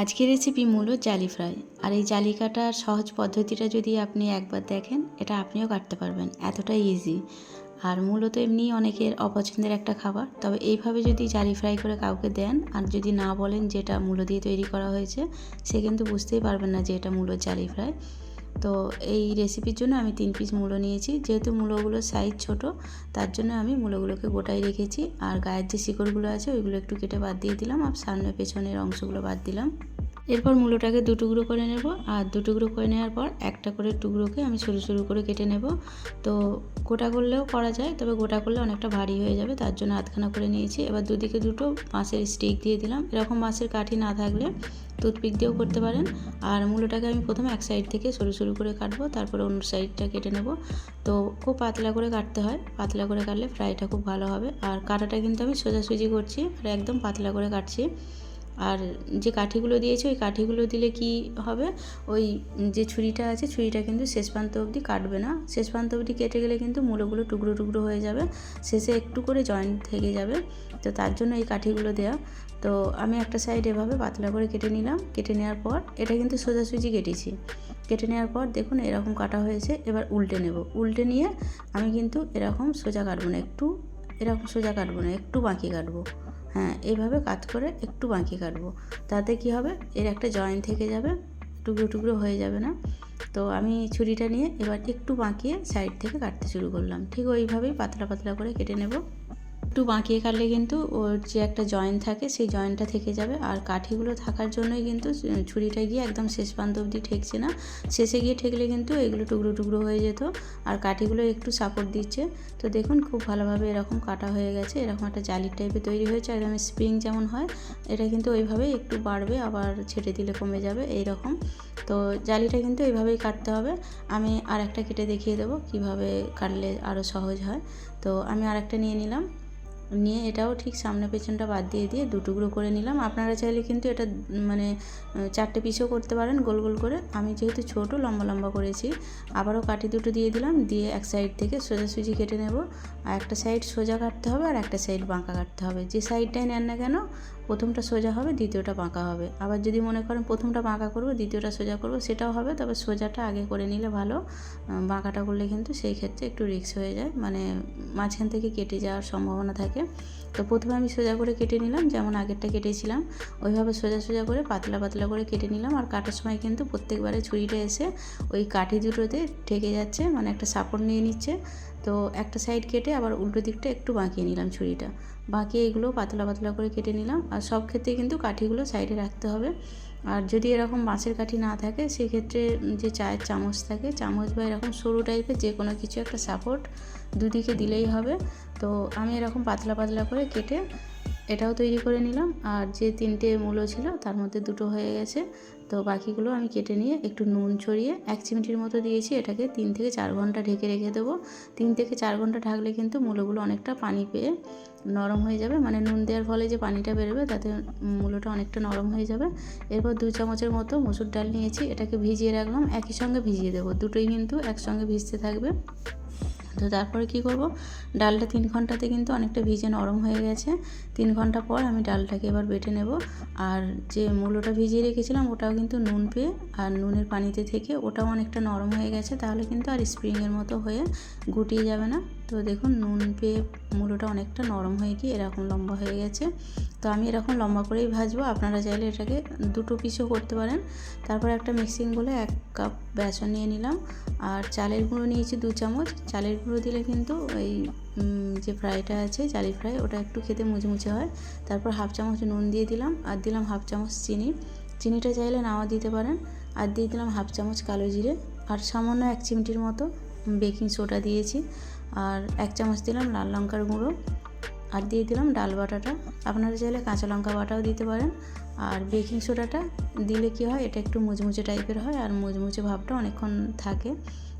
আজকের রেসিপি মূলত জালি ফ্রাই আর এই জালি কাটার সহজ পদ্ধতিটা যদি আপনি একবার দেখেন, এটা আপনিও কাটতে পারবেন। এতটাই ইজি আর মূলত এমনি অনেকের অপছন্দের একটা খাবার। তবে এইভাবে যদি জালি ফ্রাই করে কাউকে দেন, আর যদি না বলেন যে এটা মূলো দিয়ে তৈরি করা হয়েছে, সে কিন্তু বুঝতেই পারবেন না যে এটা মূলো জালি ফ্রাই তো এই রেসিপির জন্য আমি তিন পিস মূলো নিয়েছি। যেহেতু মূলোগুলোর সাইজ ছোট, তার জন্য আমি মূলোগুলোকে গোটাই রেখেছি। আর গায়ের যে শিকড়গুলো আছে, ওইগুলো একটু কেটে বাদ দিয়ে দিলাম। আর সামনে পেছনের অংশগুলো বাদ দিলাম। এরপর মূলোটাকে দু টুকরো করে নেব। আর দু টুকরো করে নেওয়ার পর একটা করে টুকরোকে আমি সরু সরু করে কেটে নেব। তো গোটা করলেও করা যায়, তবে গোটা করলে অনেকটা ভারী হয়ে যাবে। তার জন্য আধখানা করে নিয়েছি। এবার দুদিকে দুটো বাঁশের স্টিক দিয়ে দিলাম। এরকম বাঁশের কাঠি না থাকলে টুথপিক দিয়েও করতে পারেন। আর মূলোটাকে আমি প্রথমে এক সাইড থেকে সরু সরু করে কাটবো, তারপরে অন্য সাইডটা কেটে নেব। তো খুব পাতলা করে কাটতে হয়। পাতলা করে কাটলে ফ্রাইটা খুব ভালো হবে। আর কাটাটা কিন্তু আমি সোজাসুজি করছি, আর একদম পাতলা করে কাটছি। আর যে কাঠিগুলো দিয়েছে, ওই কাঠিগুলো দিলে কি হবে? ওই যে ছুরিটা আছে, ছুরিটা কিন্তু শেষ প্রান্ত অবধি কাটবে না। শেষ প্রান্ত অবধি কেটে গেলে কিন্তু মূলোগুলো টুকরো টুকরো হয়ে যাবে। শেষে একটু করে জয়েন্ট থেকে যাবে। তো তার জন্য এই কাঠিগুলো দেওয়া তো আমি একটা সাইড এভাবে পাতলা করে কেটে নিলাম। কেটে নেওয়ার পর এটা কিন্তু সোজাসুজি কেটেছি। কেটে নেওয়ার পর দেখুন এরকম কাটা হয়েছে। এবার উল্টে নেব। উল্টে নিয়ে আমি কিন্তু এরকম সোজা কাটবো না। একটু এরকম সোজা কাটবো না। একটু বাঁকি কাটবো। হ্যাঁ এইভাবে কাত করে একটু বাঁকি কাটবো। তাতে কি হবে? এর একটা জয়েন্ট থেকে যাবে, টুকরো টুকরো হয়ে যাবে না। তো আমি ছুরিটা নিয়ে এবার একটু বাঁকিয়ে সাইড থেকে কাটতে শুরু করলাম। ঠিক ওইভাবেই পাতলা পাতলা করে কেটে নেব। একটু বাঁকিয়ে কাটলে কিন্তু ওর যে একটা জয়েন্ট থাকে, সেই জয়েন্টটা থেকে যাবে। আর কাঠিগুলো থাকার জন্যই কিন্তু ছুরিটা গিয়ে একদম শেষ প্রান্ত অবধি ঠেকছে না। শেষে গিয়ে ঠেকলে কিন্তু এগুলো টুকরো টুকরো হয়ে যেত। আর কাঠিগুলো একটু সাপোর্ট দিচ্ছে। তো দেখুন, খুব ভালোভাবে এরকম কাটা হয়ে গেছে। এরকম একটা জালির টাইপের তৈরি হয়েছে। একদম স্প্রিং যেমন হয়, এটা কিন্তু ওইভাবেই একটু বাড়বে, আবার ছেড়ে দিলে কমে যাবে এই রকম তো জালিটা কিন্তু এইভাবেই কাটতে হবে। আমি আর একটা কেটে দেখিয়ে দেবো কীভাবে কাটলে আরও সহজ হয়। তো আমি আর একটা নিয়ে নিলাম। নিয়ে এটাও ঠিক সামনে পেছনটা বাদ দিয়ে দিয়ে দু টুকরো করে নিলাম। আপনারা চাইলে কিন্তু এটা মানে চারটে পিসও করতে পারেন গোল গোল করে। আমি যেহেতু ছোট, লম্বা লম্বা করেছি, আবারও কাঠি দুটো দিয়ে দিলাম, দিয়ে এক সাইড থেকে সোজাসুজি কেটে নেব। আর একটা সাইড সোজা কাটতে হবে আর একটা সাইড বাঁকা কাটতে হবে। যে সাইডটাই নেন না কেন প্রথমটা সোজা হবে, দ্বিতীয়টা বাঁকা হবে। আবার যদি মনে করেন প্রথমটা বাঁকা করব, দ্বিতীয়টা সোজা করব, সেটাও হবে, তবে সোজাটা আগে করে নিলে ভালো। বাঁকাটা করলে কিন্তু সেই ক্ষেত্রে একটু রিক্স হয়ে যায় মানে মাঝখান থেকে কেটে যাওয়ার সম্ভাবনা থাকে। তো প্রথমে আমি সোজা করে কেটে নিলাম, যেমন আগেরটা কেটেছিলাম, ওইভাবে সোজা সোজা করে, পাতলা পাতলা করে কেটে নিলাম, আর কাটার সময় কিন্তু প্রত্যেকবারে ছুরিটা এসে ওই কাঠি দুটোতে ঠেকে যাচ্ছে মানে একটা সাপোর্ট নিয়ে নিচ্ছে। তো একটা সাইড কেটে আবার উল্টো দিকটা একটু বাঁকিয়ে নিলাম ছুরিটা। বাঁকিয়ে এগুলো পাতলা পাতলা করে কেটে নিলাম। আর সব ক্ষেত্রে কিন্তু কাঠিগুলো সাইডে রাখতে হবে। আর যদি এরকম বাঁশের কাঠি না থাকে, সেক্ষেত্রে যে চায়ের চামচ থাকে, চামচ বা এরকম সরু টাইপের যে কোনো কিছু একটা সাপোর্ট দুদিকে দিলেই হবে। তো আমি এরকম পাতলা পাতলা করে কেটে এটাও তৈরি করে নিলাম। আর যে তিনটে মূলো ছিল, তার মধ্যে দুটো হয়ে গেছে। তো বাকিগুলো আমি কেটে নিয়ে একটু নুন ছড়িয়ে এক চিমটির মতো দিয়েছি, এটাকে তিন থেকে চার ঘণ্টা ঢেকে রেখে দেবো। তিন থেকে চার ঘণ্টা ঢাকলে কিন্তু মূলোগুলো অনেকটা পানি পেয়ে নরম হয়ে যাবে। মানে নুন দেওয়ার ফলে যে পানিটা বেরোবে, তাতে মূলোটা অনেকটা নরম হয়ে যাবে। এরপর দু চামচের মতো মুসুর ডাল নিয়েছি, এটাকে ভিজিয়ে রাখলাম। একই সঙ্গে ভিজিয়ে দেবো। দুটোই কিন্তু একসঙ্গে ভিজতে থাকবে। তো তারপরে কি করব? ডালটা তিন ঘন্টাতে কিন্তু অনেকটা ভিজে নরম হয়ে গেছে। তিন ঘণ্টা পর আমি ডালটাকে এবার বেটে নেব। আর যে মূলোটা ভিজিয়ে রেখেছিলাম ওটাও কিন্তু নুন পেয়ে, আর নুনের পানিতে থেকে ওটাও অনেকটা নরম হয়ে গেছে, তাহলে কিন্তু আর স্প্রিংয়ের মতো হয়ে গুটিয়ে যাবে না। তো দেখুন, নুন পেয়ে মূলোটা অনেকটা নরম হয়ে গিয়ে এরকম লম্বা হয়ে গেছে। তো আমি এরকম লম্বা করেই ভাজবো। আপনারা চাইলে এটাকে দুটো পিসও করতে পারেন। তারপর একটা মিক্সিং বলে এক কাপ বেসন নিয়ে নিলাম। আর চালের গুঁড়ো নিয়েছি দু চামচ। চালের গুঁড়ো দিলে কিন্তু ওই যে ফ্রাইটা আছে চালি ফ্রাই, ওটা একটু খেতে মুচমুচে হয়। তারপর হাফ চামচ নুন দিয়ে দিলাম। আর দিলাম হাফ চামচ চিনি। চিনিটা চাইলে নাও দিতে পারেন। আর দিয়ে দিলাম হাফ চামচ কালো জিরে। আর সামান্য এক চিমটির মতো বেকিং সোডা দিয়েছি। আর এক চামচ দিলাম লাল লঙ্কার গুঁড়ো আর দিয়ে দিলাম ডাল বাটাটা। আপনারা চাইলে কাঁচা লঙ্কা বাটাও দিতে পারেন। আর বেকিং সোডাটা দিলে কি হয়, এটা একটু মুচমুচে টাইপের হয় আর মুচমুচে ভাবটা অনেকক্ষণ থাকে।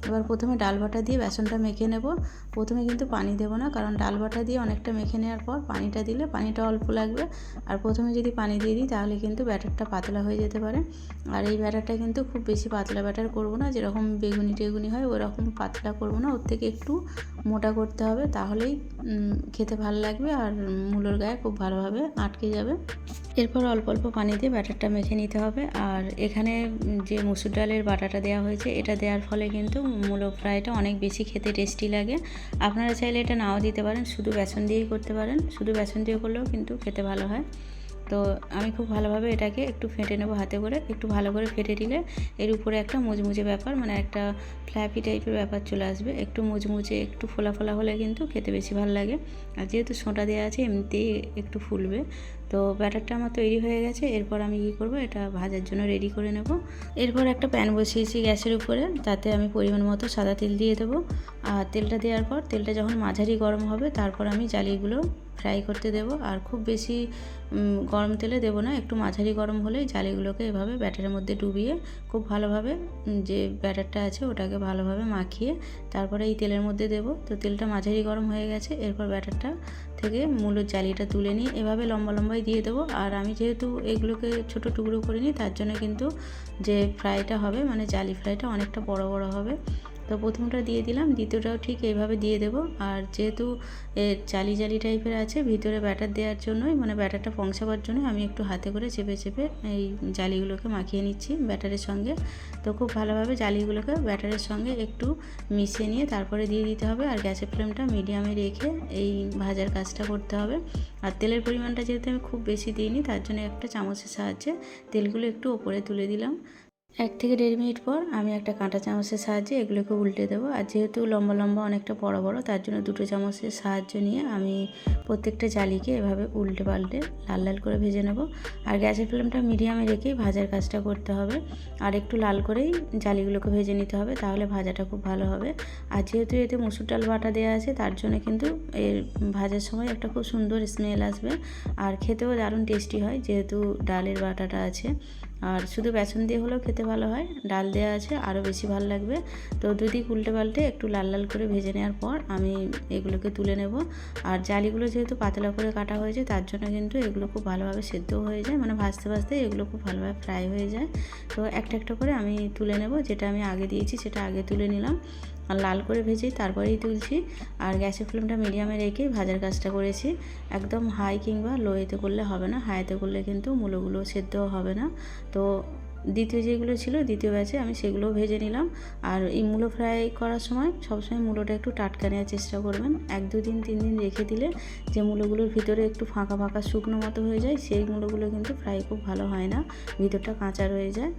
এবার প্রথমে ডাল বাটা দিয়ে বেসনটা মেখে নেব। প্রথমে কিন্তু পানি দেবো না, কারণ ডাল বাটা দিয়ে অনেকটা মেখে নেওয়ার পর পানিটা দিলে পানিটা অল্প লাগবে। আর প্রথমে যদি পানি দিয়ে দিই, তাহলে কিন্তু ব্যাটারটা পাতলা হয়ে যেতে পারে। আর এই ব্যাটারটা কিন্তু খুব বেশি পাতলা ব্যাটার করব না, যেরকম বেগুনি টেগুনি হয়, ওরকম পাতলা করব না। ওর থেকে একটু মোটা করতে হবে, তাহলেই খেতে ভালো লাগবে আর মূলোর গায়ে খুব ভালোভাবে আটকে যাবে। এরপর অল্প অল্প পানি দিয়ে ব্যাটারটা মেখে নিতে হবে। আর এখানে যে মুসুর ডালের বাটাটা দেওয়া হয়েছে, এটা দেওয়ার ফলে কিন্তু মূলো ফ্রাইটা অনেক বেশি খেতে টেস্টি লাগে। আপনারা চাইলে এটা নাও দিতে পারেন, শুধু বেসন দিয়েই করতে পারেন। শুধু বেসন দিয়ে করলেও কিন্তু খেতে ভালো হয়। তো আমি খুব ভালোভাবে এটাকে একটু ফেটে নেব হাতে করে। একটু ভালো করে ফেটে দিলে এর উপরে একটা মুচমুচে ব্যাপার মানে একটা ফ্ল্যাপি টাইপের ব্যাপার চলে আসবে। একটু মুচমুচে একটু ফোলা ফোলা হলে কিন্তু খেতে বেশি ভালো লাগে। আর যেহেতু সোঁটা দেওয়া আছে, এমনিতেই একটু ফুলবে। তো ব্যাটারটা আমার তৈরি হয়ে গেছে, এরপর আমি কী করব, এটা ভাজার জন্য রেডি করে নেব। এরপর একটা প্যান বসিয়েছি গ্যাসের উপরে, তাতে আমি পরিমাণ মতো সাদা তেল দিয়ে দেবো। আর তেলটা দেওয়ার পর, তেলটা যখন মাঝারি গরম হবে, তারপর আমি জালিগুলো ফ্রাই করতে দেব। আর খুব বেশি গরম তেলে দেবো না, একটু মাঝারি গরম হলেই জালিগুলোকে এভাবে ব্যাটারের মধ্যে ডুবিয়ে খুব ভালোভাবে যে ব্যাটারটা আছে ওটাকে ভালোভাবে মাখিয়ে তারপরে এই তেলের মধ্যে দেব। তো তেলটা মাঝারি গরম হয়ে গেছে, এরপর ব্যাটারটা থেকে মূলের জালিটা তুলে নিয়ে এভাবে লম্বা লম্বাই দিয়ে দেবো। আর আমি যেহেতু এগুলোকে ছোট টুকরো করে নিই, তার জন্য কিন্তু যে ফ্রাইটা হবে মানে জালি ফ্রাইটা অনেকটা বড় বড় হবে। তো প্রথমটা দিয়ে দিলাম, দ্বিতীয়টাও ঠিক এইভাবে দিয়ে দেবো। আর যেহেতু এর জালি জালি টাইপের আছে, ভিতরে ব্যাটার দেওয়ার জন্যই মানে ব্যাটারটা পৌঁছাবার জন্য আমি একটু হাতে করে চেপে চেপে এই জালিগুলোকে মাখিয়ে নিচ্ছি ব্যাটারের সঙ্গে। তো খুব ভালোভাবে জালিগুলোকে ব্যাটারের সঙ্গে একটু মিশিয়ে নিয়ে তারপরে দিয়ে দিতে হবে। আর গ্যাসের ফ্লেমটা মিডিয়ামে রেখে এই ভাজার কাজটা করতে হবে। আর তেলের পরিমাণটা যেহেতু আমি খুব বেশি দিইনি, তার জন্য একটা চামচের সাহায্যে তেলগুলো একটু ওপরে তুলে দিলাম। এক থেকে দেড় মিনিট পর আমি একটা কাঁটা চামচের সাহায্যে এগুলোকে উল্টে দেবো। আর যেহেতু লম্বা লম্বা অনেকটা বড় বড়, তার জন্য দুটো চামচের সাহায্য নিয়ে আমি প্রত্যেকটা জালিকে এভাবে উল্টে পাল্টে লাল লাল করে ভেজে নেব। আর গ্যাসের ফ্লেমটা মিডিয়ামে রেখেই ভাজার কাজটা করতে হবে। আর একটু লাল করেই জালিগুলোকে ভেজে নিতে হবে, তাহলে ভাজাটা খুব ভালো হবে। আর যেহেতু এতে মুসুর ডাল বাটা দেওয়া আছে, তার জন্য কিন্তু এর ভাজার সময় একটা খুব সুন্দর স্মেল আসবে। আর খেতেও দারুণ টেস্টি হয়, যেহেতু ডালের বাটাটা আছে। আর শুধু বেসন দিয়ে হলেও খেতে ভালো হয়। ডাল দেওয়া আছে, আরও বেশি ভালো লাগবে। তো দুদিক উল্টে পাল্টে একটু লাল লাল করে ভেজে নেওয়ার পর আমি এগুলোকে তুলে নেব। আর জালিগুলো যেহেতু পাতলা করে কাটা হয়েছে তার জন্য কিন্তু এগুলো খুব ভালোভাবে সেদ্ধ হয়ে যায়। মানে ভাজতে ভাজতে এগুলো খুব ভালোভাবে ফ্রাই হয়ে যায়। তো একটা একটা করে আমি তুলে নেব। যেটা আমি আগে দিয়েছি, সেটা আগে তুলে নিলাম। আর লাল করে ভেজে তারপরেই তুলছি। আর গ্যাসের ফ্লেমটা মিডিয়ামে রেখে ভাজার কাজটা করেছি। একদম হাই কিংবা লোয়েতে করলে হবে না। হাইতে করলে কিন্তু মূলোগুলো সেদ্ধ হবে না। তো দ্বিতীয় যেগুলো ছিল, দ্বিতীয় ব্যাচে আমি সেগুলোও ভেজে নিলাম। আর এই মূলো ফ্রাই করার সময় সবসময় মূলোটা একটু টাটকা নেওয়ার চেষ্টা করবেন। এক দিন, তিন দিন রেখে দিলে যে মূলোগুলোর ভিতরে একটু ফাঁকা ফাঁকা শুকনো মতো হয়ে যায়, সেই মূলোগুলো কিন্তু ফ্রাই খুব ভালো হয় না। ভিতরটা কাঁচা রয়ে যায়।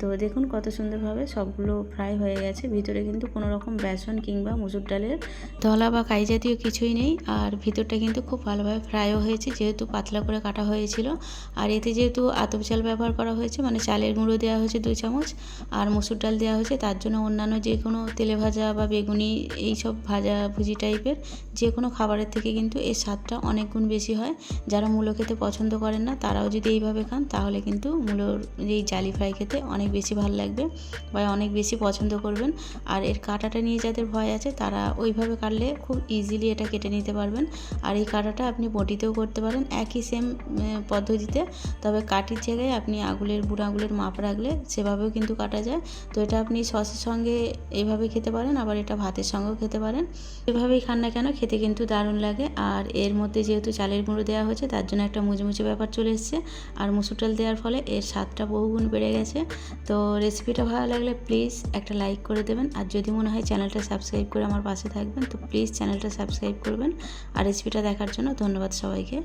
তো দেখুন কত সুন্দরভাবে সবগুলো ফ্রাই হয়ে গেছে। ভিতরে কিন্তু কোনো রকম বেসন কিংবা মুসুর ডালের ধলা বা কাই জাতীয় কিছুই নেই। আর ভিতরটা কিন্তু খুব ভালোভাবে ফ্রাইও হয়েছে, যেহেতু পাতলা করে কাটা হয়েছিল। আর এতে যেহেতু আতপ চাল ব্যবহার করা হয়েছে মানে চালের চালের গুঁড়ো দেওয়া হয়েছে দুই চামচ আর মসুর ডাল দেওয়া হয়েছে। তার জন্য অন্যান্য যে কোনো তেলে ভাজা বা বেগুনি এই সব ভাজা ভুজি টাইপের যে কোনো খাবারের থেকে কিন্তু এর স্বাদটা অনেক গুণ বেশি হয়। যারা মূলো খেতে পছন্দ করেন না, তারাও যদি এইভাবে খান, তাহলে কিন্তু মূলোর এই জালি ফ্রাই খেতে অনেক বেশি ভালো লাগবে বা অনেক বেশি পছন্দ করবেন। আর এর কাটাটা নিয়ে যাদের ভয় আছে, তারা ওইভাবে কাটলে খুব ইজিলি এটা কেটে নিতে পারবেন। আর এই কাটাটা আপনি বটিতেও করতে পারেন, একই সেম পদ্ধতিতে। তবে কাটির জায়গায় আপনি আগুলের বুড়ো আগুলের মাপ রাখলে সেভাবেও কিন্তু কাটা যায়। তো এটা আপনি সসের সঙ্গে এইভাবে খেতে পারেন, আবার এটা ভাতের সঙ্গেও খেতে পারেন। এভাবেই খান না কেন, খেতে কিন্তু দারুণ লাগে। আর এর মধ্যে যেহেতু চালের গুঁড়ো দেওয়া হয়েছে, তার জন্য একটা মুচমুচে ব্যাপার চলে এসছে। আর মুসুর ডাল দেওয়ার ফলে এর স্বাদটা বহুগুণ বেড়ে গেছে। তো রেসিপিটা ভালো লাগলে প্লিজ একটা লাইক করে দেবেন। আর যদি মনে হয় চ্যানেলটা সাবস্ক্রাইব করে আমার পাশে থাকবেন, তো প্লিজ চ্যানেলটা সাবস্ক্রাইব করবেন। আর রেসিপিটা দেখার জন্য ধন্যবাদ সবাইকে।